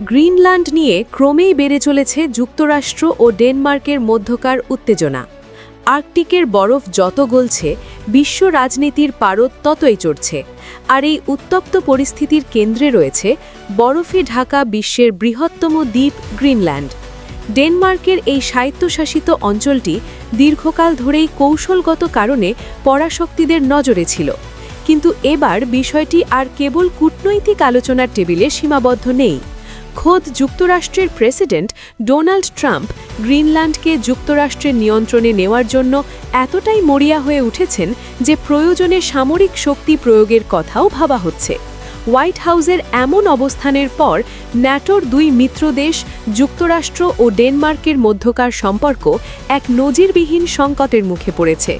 Greenland নিয়ে ক্রমেই বেড়ে চলেছে যুক্তরাষ্ট্র ও ডেনমার্কের মধ্যকার উত্তেজনা। আর্কটিকের বরফ যত গলছে, বিশ্ব রাজনীতির পারদ ততই চড়ছে। আর এই উত্তপ্ত পরিস্থিতির কেন্দ্রে রয়েছে বরফে ঢাকা বিশ্বের বৃহত্তম দ্বীপ গ্রিনল্যান্ড। ডেনমার্কের এই স্বায়ত্তশাসিত অঞ্চলটি দীর্ঘকাল ধরেই কৌশলগত কারণে পরাশক্তিদের নজরে ছিল। কিন্তু এবার বিষয়টি আর কেবল কূটনৈতিক আলোচনার টেবিলে সীমাবদ্ধ নেই। খোদ যুক্তরাষ্ট্রের প্রেসিডেন্ট ডোনাল্ড ট্রাম্প গ্রিনল্যান্ডকে যুক্তরাষ্ট্রের নিয়ন্ত্রণে নেওয়ার জন্য এতটাই মরিয়া হয়ে উঠেছেন যে প্রয়োজনে সামরিক শক্তি প্রয়োগের কথাও ভাবা হচ্ছে। হোয়াইট হাউসের এমন অবস্থানের পর ন্যাটোর দুই মিত্রদেশ যুক্তরাষ্ট্র ও ডেনমার্কের মধ্যকার সম্পর্ক এক নজিরবিহীন সংকটের মুখে পড়েছে।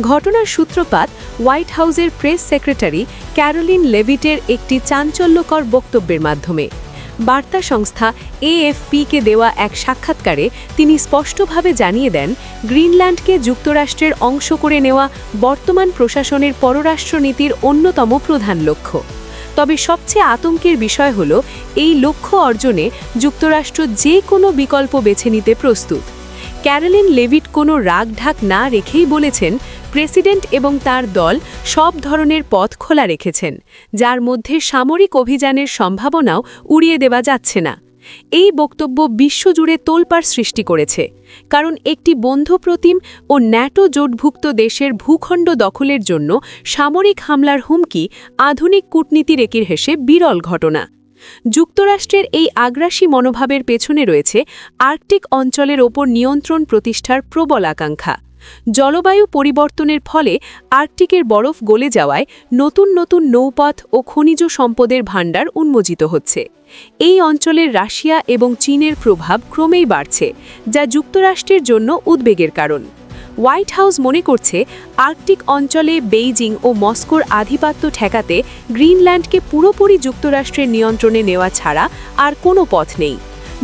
ঘটনার সূত্রপাত হোয়াইট হাউসের প্রেস সেক্রেটারি ক্যারোলিন লেভিটের একটি চাঞ্চল্যকর বক্তব্যের মাধ্যমে। বার্তা সংস্থা এএফপিকে দেওয়া এক সাক্ষাৎকারে তিনি স্পষ্টভাবে জানিয়ে দেন, গ্রিনল্যান্ডকে যুক্তরাষ্ট্রের অংশ করে নেওয়া বর্তমান প্রশাসনের পররাষ্ট্রনীতির অন্যতম প্রধান লক্ষ্য। তবে সবচেয়ে আতঙ্কের বিষয় হল, এই লক্ষ্য অর্জনে যুক্তরাষ্ট্র যে কোনো বিকল্প বেছে নিতে প্রস্তুত। ক্যারোলিন লেভিট কোনো রাগঢাক না রেখেই বলেছেন প্রেসিডেন্ট এবং তার দল সব ধরনের পথ খোলা রেখেছেন, যার মধ্যে সামরিক অভিযানের সম্ভাবনাও উড়িয়ে দেওয়া যাচ্ছে না। এই বক্তব্য বিশ্বজুড়ে তোলপাড় সৃষ্টি করেছে, কারণ একটি বন্ধুপ্রতিম ও ন্যাটো জোটভুক্ত দেশের ভূখণ্ড দখলের জন্য সামরিক হামলার হুমকি আধুনিক কূটনীতির একির হেসে বিরল ঘটনা। যুক্তরাষ্ট্রের এই আগ্রাসী মনোভাবের পেছনে রয়েছে আর্কটিক অঞ্চলের ওপর নিয়ন্ত্রণ প্রতিষ্ঠার প্রবল আকাঙ্ক্ষা। জলবায়ু পরিবর্তনের ফলে আর্কটিকের বরফ গলে যাওয়ায় নতুন নতুন নৌপথ ও খনিজ সম্পদের ভাণ্ডার উন্মোচিত হচ্ছে। এই অঞ্চলের রাশিয়া এবং চীনের প্রভাব ক্রমেই বাড়ছে, যা যুক্তরাষ্ট্রের জন্য উদ্বেগের কারণ। হোয়াইট হাউস মনে করছে আর্কটিক অঞ্চলে বেইজিং ও মস্কোর আধিপত্য ঠেকাতে গ্রিনল্যান্ডকে পুরোপুরি যুক্তরাষ্ট্রের নিয়ন্ত্রণে নেওয়া ছাড়া আর কোনো পথ নেই।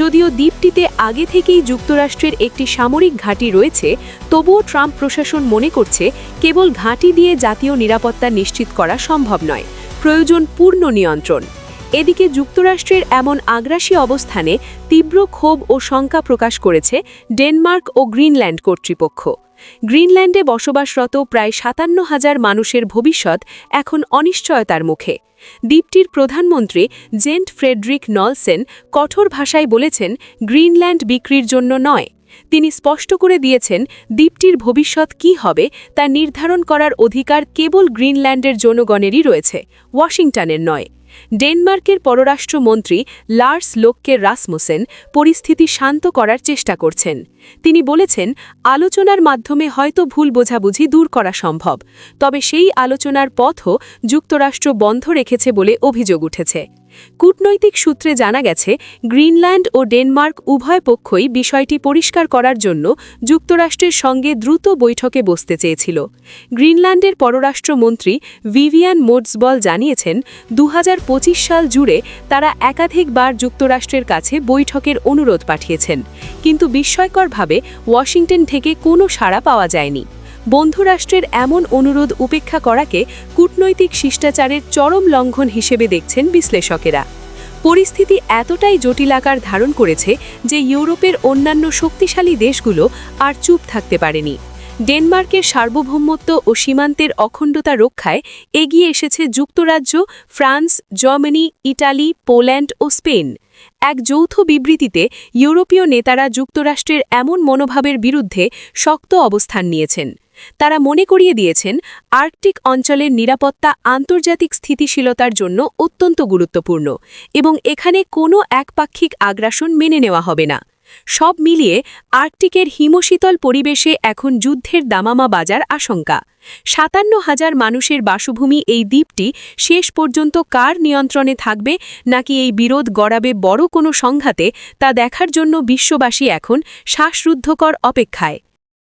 যদিও দ্বীপটিতে আগে থেকেই যুক্তরাষ্ট্রের একটি সামরিক ঘাঁটি রয়েছে, তবুও ট্রাম্প প্রশাসন মনে করছে কেবল ঘাঁটি দিয়ে জাতীয় নিরাপত্তা নিশ্চিত করা সম্ভব নয়, প্রয়োজন পূর্ণ নিয়ন্ত্রণ। এদিকে যুক্তরাষ্ট্রের এমন আগ্রাসী অবস্থানে তীব্র ক্ষোভ ও শঙ্কা প্রকাশ করেছে ডেনমার্ক ও গ্রিনল্যান্ড কর্তৃপক্ষ। গ্রিনল্যান্ডে বসবাসরত প্রায় সাতান্ন হাজার মানুষের ভবিষ্যৎ এখন অনিশ্চয়তার মুখে। দ্বীপটির প্রধানমন্ত্রী জেন্ট ফ্রেডরিক নলসেন কঠোর ভাষায় বলেছেন, গ্রিনল্যান্ড বিক্রির জন্য নয় তিনি স্পষ্ট করে দিয়েছেন দ্বীপটির ভবিষ্যৎ কি হবে তা নির্ধারণ করার অধিকার কেবল গ্রিনল্যান্ডের জনগণেরই রয়েছে, ওয়াশিংটনের নয়। ডেনমার্কের পররাষ্ট্রমন্ত্রী লার্স লোককে রাসমুসেন পরিস্থিতি শান্ত করার চেষ্টা করছেন। তিনি বলেছেন, আলোচনার মাধ্যমে হয়তো ভুল বোঝাবুঝি দূর করা সম্ভব, তবে সেই আলোচনার পথও যুক্তরাষ্ট্র বন্ধ রেখেছে বলে অভিযোগ উঠেছে। কূটনৈতিক সূত্রে জানা গেছে, গ্রিনল্যান্ড ও ডেনমার্ক উভয় পক্ষই বিষয়টি পরিষ্কার করার জন্য যুক্তরাষ্ট্রের সঙ্গে দ্রুত বৈঠকে বসতে চেয়েছিল। গ্রিনল্যান্ডের পররাষ্ট্রমন্ত্রী ভিভিয়ান মোটসবল জানিয়েছেন দু হাজার পঁচিশ সাল জুড়ে তারা একাধিকবার যুক্তরাষ্ট্রের কাছে বৈঠকের অনুরোধ পাঠিয়েছেন, কিন্তু বিস্ময়করভাবে ওয়াশিংটন থেকে কোনো সাড়া পাওয়া যায়নি। বন্ধুরাষ্ট্রের এমন অনুরোধ উপেক্ষা করাকে কূটনৈতিক শিষ্টাচারের চরম লঙ্ঘন হিসেবে দেখছেন বিশ্লেষকেরা। পরিস্থিতি এতটাই জটিল আকার ধারণ করেছে যে ইউরোপের অন্যান্য শক্তিশালী দেশগুলো আর চুপ থাকতে পারেনি। ডেনমার্কের সার্বভৌমত্ব ও সীমান্তের অখণ্ডতা রক্ষায় এগিয়ে এসেছে যুক্তরাজ্য, ফ্রান্স, জার্মানি, ইটালি, পোল্যান্ড ও স্পেন। এক যৌথ বিবৃতিতে ইউরোপীয় নেতারা যুক্তরাষ্ট্রের এমন মনোভাবের বিরুদ্ধে শক্ত অবস্থান নিয়েছেন। তারা মনে করিয়ে দিয়েছেন, আর্কটিক অঞ্চলের নিরাপত্তা আন্তর্জাতিক স্থিতিশীলতার জন্য অত্যন্ত গুরুত্বপূর্ণ এবং এখানে কোনো একপাক্ষিক আগ্রাসন মেনে নেওয়া হবে না। সব মিলিয়ে আর্কটিকের হিমশীতল পরিবেশে এখন যুদ্ধের দামামা বাজার আশঙ্কা। সাতান্ন হাজার মানুষের বাসভূমি এই দ্বীপটি শেষ পর্যন্ত কার নিয়ন্ত্রণে থাকবে নাকি এই বিরোধ গড়াবে বড় কোনো সংঘাতে তা দেখার জন্য বিশ্ববাসী এখন শ্বাসরুদ্ধকর অপেক্ষায়।